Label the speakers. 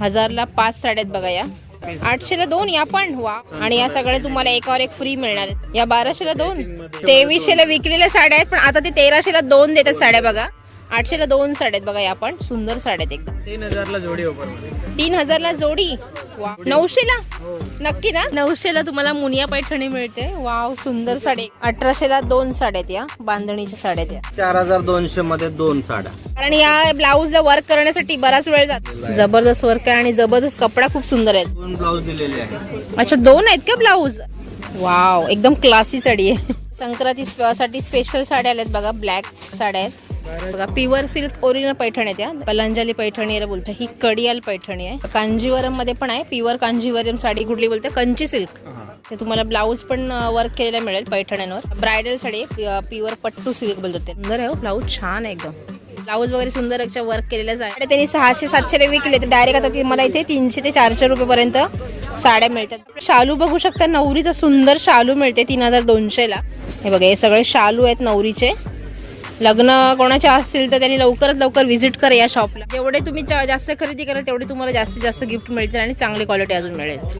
Speaker 1: हजारला पाच साड्या आहेत बघा या. आठशेला दोन या पण वा. आणि या सगळ्या तुम्हाला एकावर एक फ्री मिळणार या बाराशेला दोन तेवीसशेला विकलेल्या साड्या आहेत पण आता ते तेराशेला दोन देतात साड्या बघा. आठशेला दोन साड्या आहेत बघा या पण सुंदर साड्या आहेत एकदम.
Speaker 2: तीन हजारला जोडी ऑफर
Speaker 1: तीन हजारला जोडी? वा. नऊशेला नक्की ना? नऊशेला तुम्हाला मुनिया पैठणी मिळते. वाव सुंदर साडी. अठराशेला दोन साड्या आहेत या बांधणीच्या साड्या आहेत या.
Speaker 3: चार हजार दोनशे मध्ये दोन साड्या.
Speaker 1: कारण या ब्लाऊजला वर्क करण्यासाठी बराच वेळ जातो. जबरदस्त वर्क आहे आणि जबरदस्त कपडा खूप सुंदर आहे
Speaker 3: दोन ब्लाऊज दिलेले आहेत.
Speaker 1: अच्छा दोन आहेत का ब्लाऊज वाव एकदम क्लासी साडी आहे. संक्रांती साठी स्पेशल साड्या आल्यात बघा ब्लॅक साड्या आहेत. बघा प्युअर सिल्क ओरिजिनल पैठणी आहेत या. कलांजली पैठणी याला बोलतात ही कडियाल पैठणी आहे. कांजीवरममध्ये पण आहे. प्युअर कांजीवरम साडी कुठली बोलते कंची सिल्क ते तुम्हाला ब्लाऊज पण वर्क केलेला मिळेल पैठण्यांवर. ब्रायडल साडी आहे. प्युअर पट्टू सिल्क बोलतात ते. सुंदर आहे ब्लाऊज छान आहे एकदम. ब्लाऊज वगैरे सुंदर वर्क केलेल्या साड्या त्यांनी सहाशे सातशे विकले. तर डायरेक्ट आता मला इथे तीनशे ते चारशे रुपयेपर्यंत साड्या मिळतात. शालू बघू शकता नवरीचा सुंदर शालू मिळते तीन हजार दोनशेला. हे बघा हे सगळे शालू आहेत नवरीचे. लग्न कोणाच्या असतील तर त्यांनी लवकरात लवकर व्हिजिट करा या शॉपला जेवढे तुम्ही जास्त खरेदी कराल तेवढे तुम्हाला जास्तीत जास्त गिफ्ट मिळतील आणि चांगली क्वालिटी अजून मिळेल.